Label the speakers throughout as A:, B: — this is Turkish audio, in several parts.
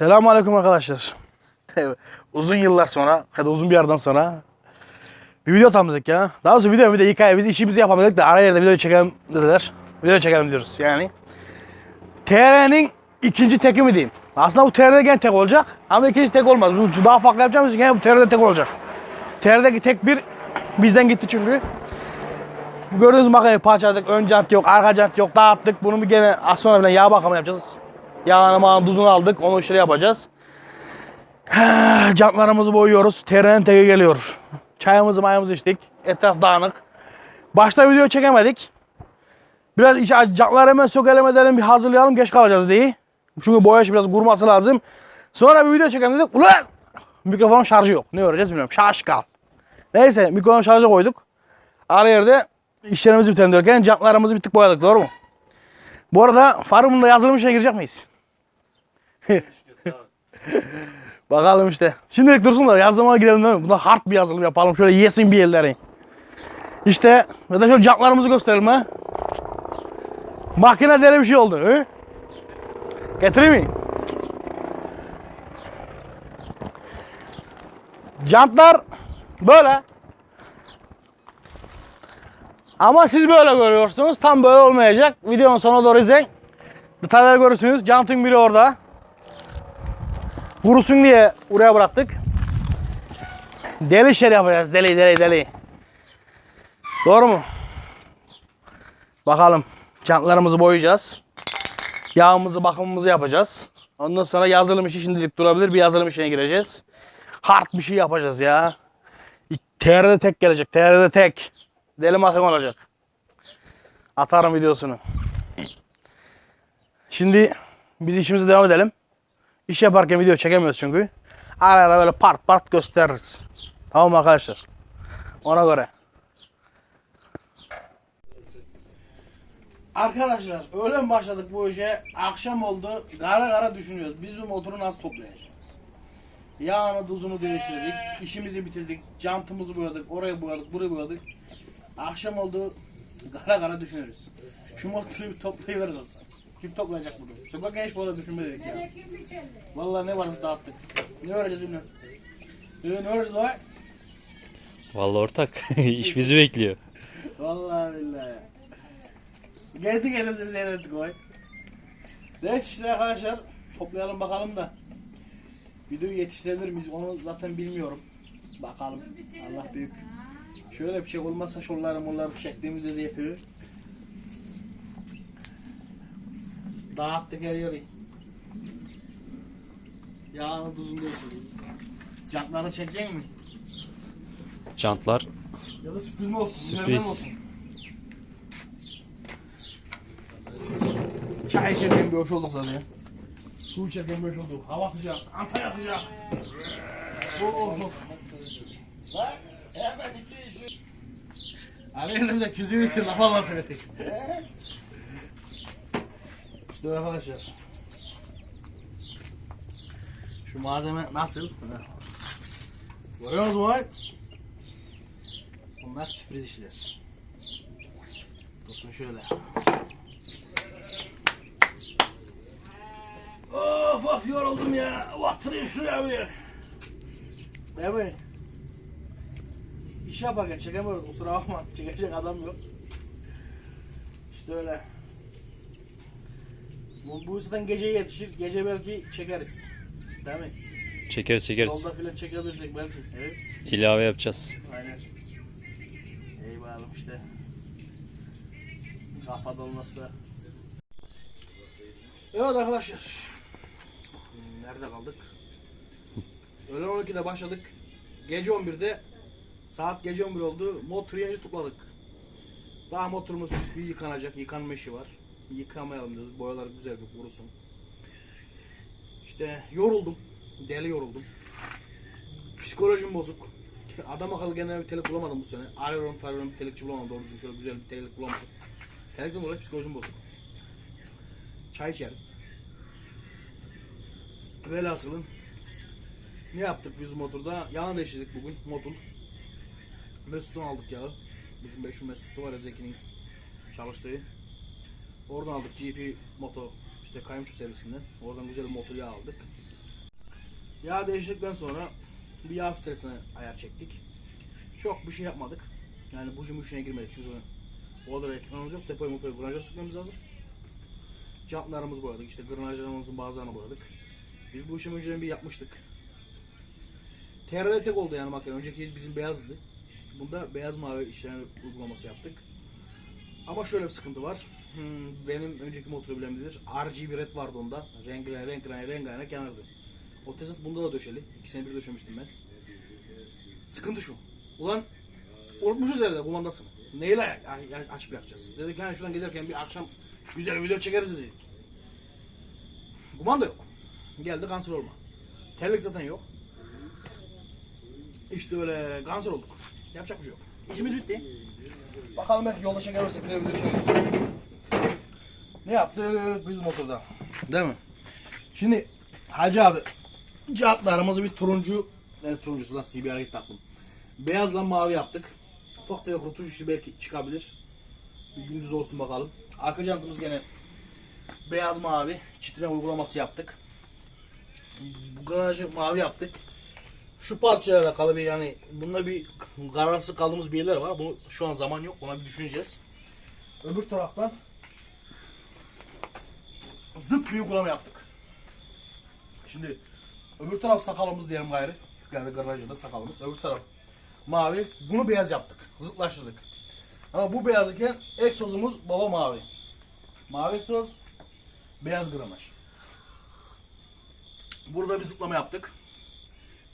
A: Selamun Aleyküm arkadaşlar. uzun yıllar sonra, ya uzun bir yerden sonra bir video tamamladık ya. Daha doğrusu video video hikaye biz işimizi yapamadık da ara yerde video çekelim dediler. Video çekelim diyoruz yani. TR'nin ikinci teki mi diyeyim? Aslında bu TR'de gene tek olacak ama ikinci tek olmaz. Bu daha farklı yapacağımız için gene bu TR'de tek olacak. TR'deki tek bir bizden gitti çünkü. Gördüğünüz makineyi parçaladık. Ön jant yok, arka jant yok. Dağıttık. Bunu bir gene az sonra yağ bakımı yapacağız. Yağını mağını tuzunu aldık. Onu işleri yapacağız. Jantlarımızı boyuyoruz. TR'nin teki geliyor. Çayımızı mayımızı içtik. Etraf dağınık. Başta video çekemedik. Biraz iş, jantları hemen sökelim edelim bir hazırlayalım geç kalacağız diye. Çünkü boya biraz kurması lazım. Sonra bir video çekelim dedik. Ulan! Mikrofonun şarjı yok. Ne öğreneceğiz bilmiyorum. Şarj kal. Neyse mikrofonu şarja koyduk. Ara yerde işlerimizi bitirelim derken jantlarımızı bir tık boyadık doğru mu? Bu arada farımında yazılım işine girecek miyiz? Bakalım işte. Şimdilik dursun da yazılıma girelim değil mi? Buna hard bir yazılım yapalım. Şöyle yesin bir yerleri. İşte ya da şöyle jantlarımızı gösterelim ha. Makine deli bir şey oldu. He? Getireyim mi? Jantlar böyle. Ama siz böyle görüyorsunuz. Tam böyle olmayacak. Videonun sonuna doğru izleyin. Detayları görürsünüz. Jantın biri orada. Kurusun diye oraya bıraktık. Deli işler yapacağız. Deli deli deli. Doğru mu? Bakalım. Jantlarımızı boyayacağız. Yağımızı bakımımızı yapacağız. Ondan sonra yazılım işi şimdilik durabilir. Bir yazılım işine gireceğiz. Hard bir şey yapacağız ya. TR'de tek gelecek. TR'de tek. Deli mahkum olacak. Atarım videosunu. Şimdi biz işimize devam edelim. İş yaparken video çekemiyoruz çünkü. Ara ara böyle part part gösteririz. Tamam arkadaşlar? Ona göre. Arkadaşlar öğlen başladık bu işe. Akşam oldu. Gara gara düşünüyoruz. Biz bu motoru nasıl toplayacağız? Yağını tuzunu değiştirdik. işimizi bitirdik. Jantımızı boyadık. Oraya boyadık. Buraya boyadık. Akşam oldu. Gara gara düşünüyoruz. Şu motoru bir toplayıveririz. Kim toplayacak bunu? Sokak genç bu arada düşünmedik ya. Vallahi ne varsa dağıttık. Ne öğreneceğiz bilmiyorum. Ee, ne öğreneceğiz o?
B: Vallahi ortak. İş bizi bekliyor.
A: Vallahi billahi. Geldik elimize seyrettik oy. Neyse işte arkadaşlar toplayalım bakalım da. Videoyu yetiştirebilir miyiz onu zaten bilmiyorum. Bakalım. Allah büyük. Şöyle bir şey olmazsa şunları mulları çektiğimiz eziyeti. Dağıttık her yeri. Yağını tuzunu değiştirdik. Jantlarını çekecek mi?
B: Jantlar
A: Ya da sürpriz mi olsun?
B: Sürpriz.
A: mi olsun? Çay içerken bir hoş olduk zaten. Su içerken bir hoş olduk. Hava sıcak. Antalya sıcak. Oh, oh, oh. Lan hemen iki işi. Ali elimde küzün için laf anlatıyorduk. İşte arkadaşlar. Şu malzeme nasıl? Görüyor musunuz? Bunlar sürpriz işler. Dursun şöyle. Of of yoruldum ya. Batırayım şuraya bir. Mi? İş yaparken çekemiyoruz kusura bakma. Çekecek adam yok. İşte öyle. Bu, bu yüzden gece yetişir. Gece belki çekeriz. Değil mi?
B: çekeriz çekeriz.
A: Yolda filan çekebilirsek belki. Evet.
B: İlave yapacağız.
A: Aynen. Eyvallah işte. Kafa dolması. Evet arkadaşlar. Nerede kaldık? Öğlen 12'de başladık. Gece 11'de saat gece 11 oldu. Motoru yeni topladık. Daha motorumuz bir yıkanacak. Yıkanma işi var. Yıkamayalım diyoruz. Boyalar güzel bir kurusun. İşte yoruldum. Deli yoruldum. Psikolojim bozuk. Adam akıllı genel bir telik bulamadım bu sene. Arıyorum tarıyorum bir telikçi bulamadım doğru düzgün şöyle güzel bir telik bulamadım. Telikten dolayı psikolojim bozuk. Çay içerim. Velhasılın ne yaptık biz motorda? Yağını değiştirdik bugün motul. Mesut'tan aldık yağı. Bizim 500 Mesut'u var ya Zeki'nin çalıştığı. Oradan aldık GP Moto işte kayımçı servisinden. Oradan güzel bir motor yağı aldık. Yağ değiştikten sonra bir yağ filtresine ayar çektik. Çok bir şey yapmadık. Yani buji muşine girmedik çünkü o kadar ekipmanımız yok. Depoyu mopoyu granajör sıkmamız lazım. Jantlarımızı boyadık. işte granajlarımızın bazılarını boyadık. Biz bu işi önceden bir yapmıştık. TRD tek oldu yani makine. Önceki bizim beyazdı. Bunda beyaz mavi işlem uygulaması yaptık. Ama şöyle bir sıkıntı var. Hmm, benim önceki motoru bilen bilir. RGB red vardı onda. Renk renk renk renk renk yanardı. O tezat bunda da döşeli. İki sene bir döşemiştim ben. Sıkıntı şu. Ulan unutmuşuz herhalde kumandasını. Neyle a- a- açıp yakacağız? Dedik yani şuradan giderken bir akşam güzel bir video çekeriz dedik. Kumanda yok. Geldi kanser olma. Terlik zaten yok. İşte öyle kanser olduk. Yapacak bir şey yok. İşimiz bitti. Bakalım belki yolda çekersek bir video çekeriz. Ne yaptık biz motorda? Değil mi? Şimdi Hacı abi Cihatlarımızı bir turuncu ne turuncusu lan CBR'e gitti aklım. Beyazla mavi yaptık. Ufak tefek rutuş işi belki çıkabilir. Bir gündüz olsun bakalım. Arka jantımız gene beyaz mavi çitleme uygulaması yaptık. Bu garajı mavi yaptık. Şu parçaya da kalı bir yani bunda bir kararsız kaldığımız bir yerler var. Bunu şu an zaman yok. Buna bir düşüneceğiz. Öbür taraftan zıt bir uygulama yaptık. Şimdi öbür taraf sakalımız diyelim gayrı. Yani garajında sakalımız. Öbür taraf mavi. Bunu beyaz yaptık. Zıtlaştırdık. Ama bu beyaz iken egzozumuz baba mavi. Mavi egzoz, beyaz granaj. Burada bir zıplama yaptık.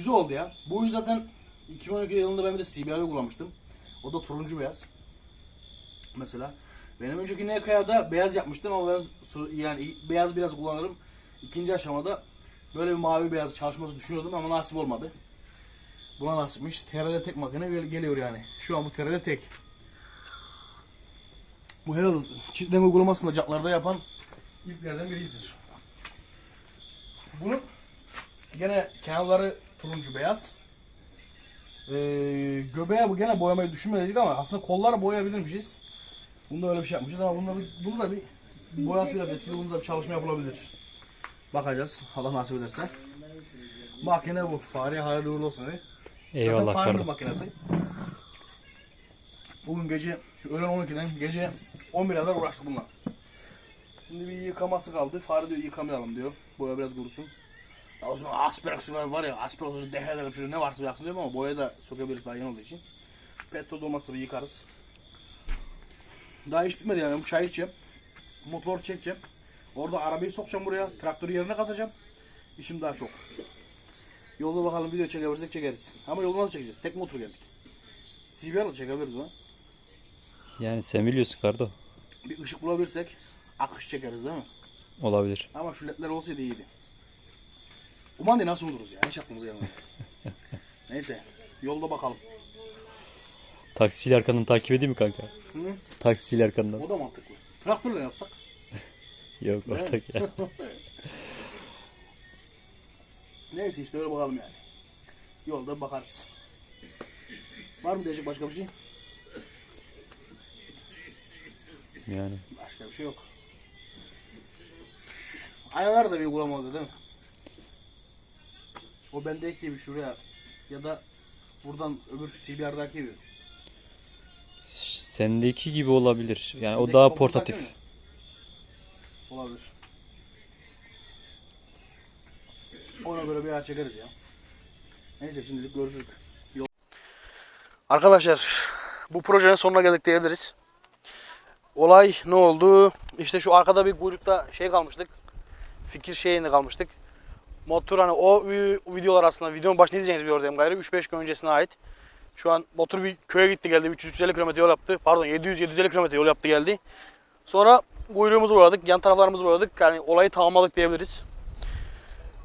A: Güzel oldu ya. Bu yüzden zaten 2012 yılında ben de CBR uygulamıştım. O da turuncu beyaz. Mesela. Benim önceki NK'da beyaz yapmıştım ama ben yani beyaz biraz kullanırım. İkinci aşamada böyle bir mavi beyaz çalışması düşünüyordum ama nasip olmadı. Buna nasipmiş. TRD tek makine gel- geliyor yani. Şu an bu TRD tek. Bu herhalde çitleme uygulamasını da caklarda yapan ilklerden birisidir. Bunun gene kenarları turuncu beyaz. Ee, göbeğe bu gene boyamayı düşünmedik ama aslında kolları boyayabilirmişiz. Bunda öyle bir şey yapmışız ama bunda, bir, bunda bir boyası biraz eski. Bunda bir çalışma yapılabilir. Bakacağız. Allah nasip ederse. Makine bu. Fare hayırlı uğurlu olsun. Hadi.
B: Eyvallah
A: Zaten
B: kardeşim.
A: makinesi. Bugün gece öğlen 12'den gece 11'e kadar uğraştık bununla. Şimdi bir yıkaması kaldı. Fare diyor yıkamayalım diyor. Boya biraz kurusun. Ya o zaman aspirasyonlar var ya aspirasyon deheler şöyle ne varsa yaksın diyorum ama boya da sokabiliriz daha yeni olduğu için. Petrol dolması bir yıkarız. Daha iş bitmedi yani bu çay içeceğim. Motor çekeceğim. Orada arabayı sokacağım buraya. Traktörü yerine katacağım. İşim daha çok. Yolda bakalım video çekebilirsek çekeriz. Ama yolda nasıl çekeceğiz? Tek motor geldik. CBR'la çekebiliriz o.
B: Yani sen biliyorsun Kardo.
A: Bir ışık bulabilirsek akış çekeriz değil mi?
B: Olabilir.
A: Ama şu ledler olsaydı iyiydi. Uman nasıl oluruz ya? Hiç aklımıza gelmedi. Neyse. Yolda bakalım.
B: Taksiciyle arkandan takip edeyim mi kanka?
A: Hı?
B: Taksiciyle arkandan.
A: O da mantıklı. Traktörle yapsak.
B: Yok
A: Değil mi?
B: ortak ya.
A: Neyse işte öyle bakalım yani. Yolda bakarız. Var mı diyecek başka bir şey?
B: Yani.
A: Başka bir şey yok. Aynalar da bir uygulama oldu değil mi? O bendeki gibi şuraya ya da buradan öbür CBR'daki gibi.
B: Sendeki gibi olabilir. Yani o
A: Bendeki
B: daha
A: kompakt
B: portatif.
A: Olabilir. Ona göre bir yer çekeriz ya. Neyse şimdilik görüşürüz. Yol... Arkadaşlar bu projenin sonuna geldik diyebiliriz. Olay ne oldu? İşte şu arkada bir kuyrukta şey kalmıştık. Fikir şeyinde kalmıştık. Motor hani o vi- videolar aslında videonun başını izleyeceğiniz bir oradayım gayrı 3-5 gün öncesine ait. Şu an motor bir köye gitti geldi 350 km yol yaptı. Pardon 700-750 km yol yaptı geldi. Sonra kuyruğumuzu boyadık, yan taraflarımızı boyadık. Yani olayı tamamladık diyebiliriz.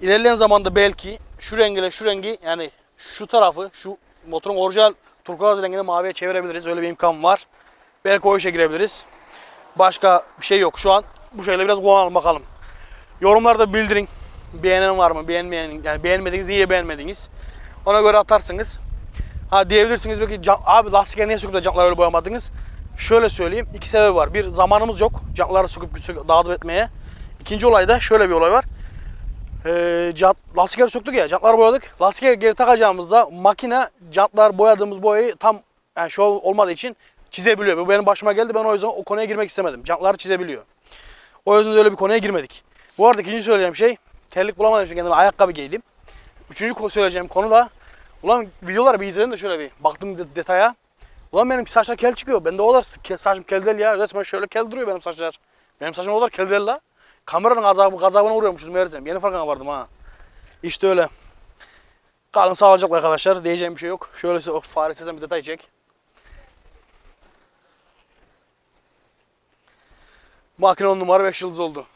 A: İlerleyen zamanda belki şu rengiyle şu rengi yani şu tarafı şu motorun orijinal turkuaz rengini maviye çevirebiliriz. Öyle bir imkan var. Belki o işe girebiliriz. Başka bir şey yok. Şu an bu şeyle biraz kullanalım bakalım. Yorumlarda bildirin. Beğenen var mı? Beğenmeyen yani beğenmediniz niye beğenmediniz? Ona göre atarsınız. Ha diyebilirsiniz belki "Can- abi lastikleri niye söküp jantları öyle boyamadınız? Şöyle söyleyeyim. iki sebebi var. Bir zamanımız yok. Jantları söküp söküp dağıtıp etmeye. İkinci olay da şöyle bir olay var. Ee, jant, lastikleri söktük ya, jantları boyadık. Lastikleri geri takacağımızda makine jantlar boyadığımız boyayı tam yani şu olmadığı için çizebiliyor. Bu benim başıma geldi. Ben o yüzden o konuya girmek istemedim. Jantları çizebiliyor. O yüzden öyle bir konuya girmedik. Bu arada ikinci söyleyeceğim şey, terlik bulamadım için kendime ayakkabı giydim. Üçüncü söyleyeceğim konu da, ulan videoları bir izledim de şöyle bir baktım de- detaya. Ulan benim saçlar kel çıkıyor. Bende o kadar saçım kel değil ya. Resmen şöyle kel duruyor benim saçlar. Benim saçım o kadar kel değil la. Kameranın gazabı, gazabına uğruyormuşuz meğersem. Yeni farkına vardım ha. İşte öyle. Kalın sağlıcakla arkadaşlar. Diyeceğim bir şey yok. Şöyle size fare sesen bir detay çek. Makine 10 numara 5 yıldız oldu.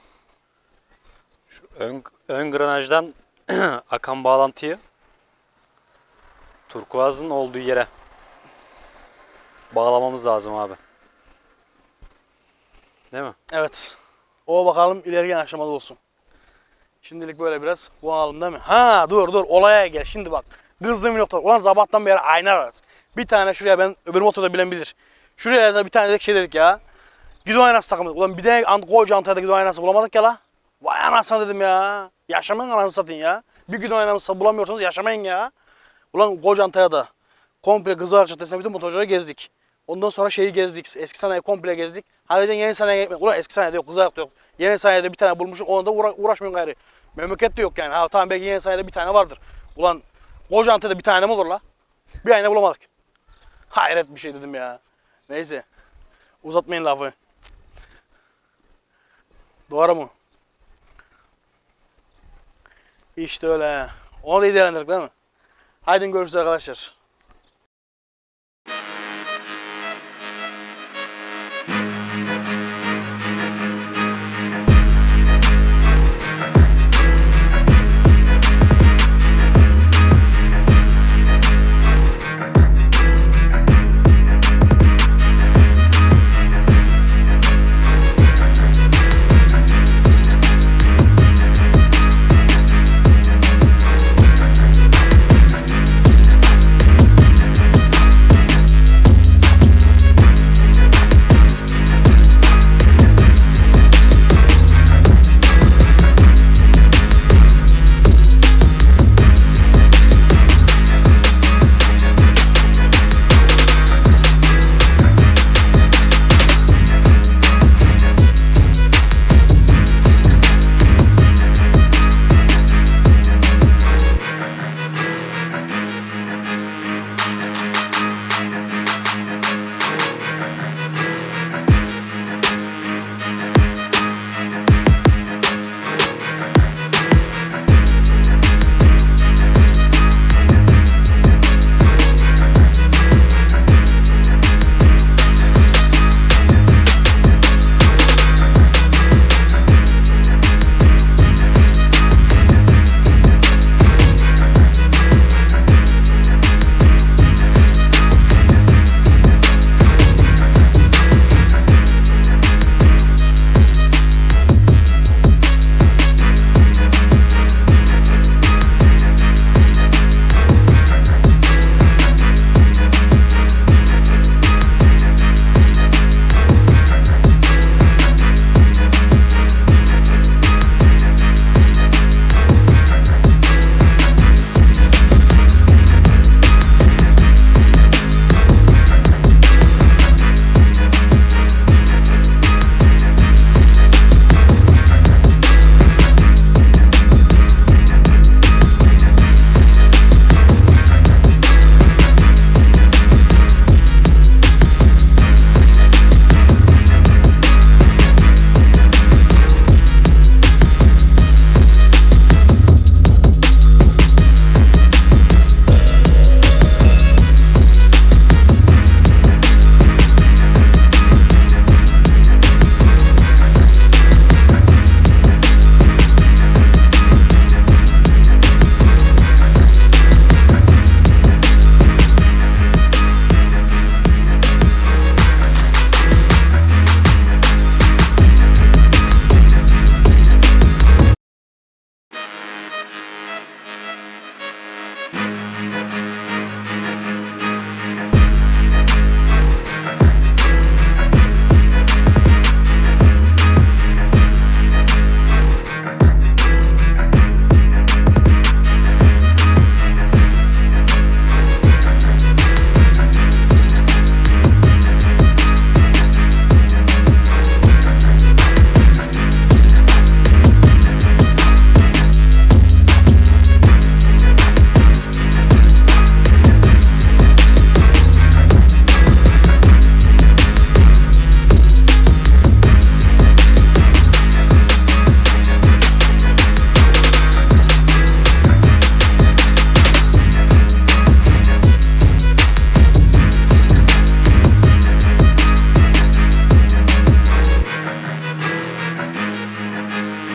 B: Ön, ön granajdan akan bağlantıyı turkuazın olduğu yere bağlamamız lazım abi. Değil mi?
A: Evet. O bakalım ilerleyen aşamada olsun. Şimdilik böyle biraz kullanalım değil mi? Ha dur dur olaya gel. Şimdi bak. Kızdığım nokta. Ulan sabahtan beri ayna ararız. Bir tane şuraya ben öbür motorda bilen bilir. Şuraya da bir tane dedik şey dedik ya. Gidon aynası takımı. Ulan bir de koca Antalya'da gidon aynası bulamadık ya la. Vay anasını dedim ya. Yaşamayın anasını satın ya. Bir gidon aynası bulamıyorsanız yaşamayın ya. Ulan koca Antalya'da komple Kızılak Caddesi'ne bütün motorcuları gezdik. Ondan sonra şeyi gezdik. Eski sanayi komple gezdik. Hadi yeni sanayiye gitmek. Ulan eski sanayide yok, Kızılay'da yok. Yeni sanayide bir tane bulmuşum. Onda uğra uğraşmıyorum gayrı. Memlekette yok yani. Ha tamam belki yeni sanayide bir tane vardır. Ulan koca Antalya'da bir tane mi olur la? Bir ayna bulamadık. Hayret bir şey dedim ya. Neyse. Uzatmayın lafı. Doğru mu? İşte öyle. Onu da iyi değerlendirdik değil mi? Haydi görüşürüz arkadaşlar.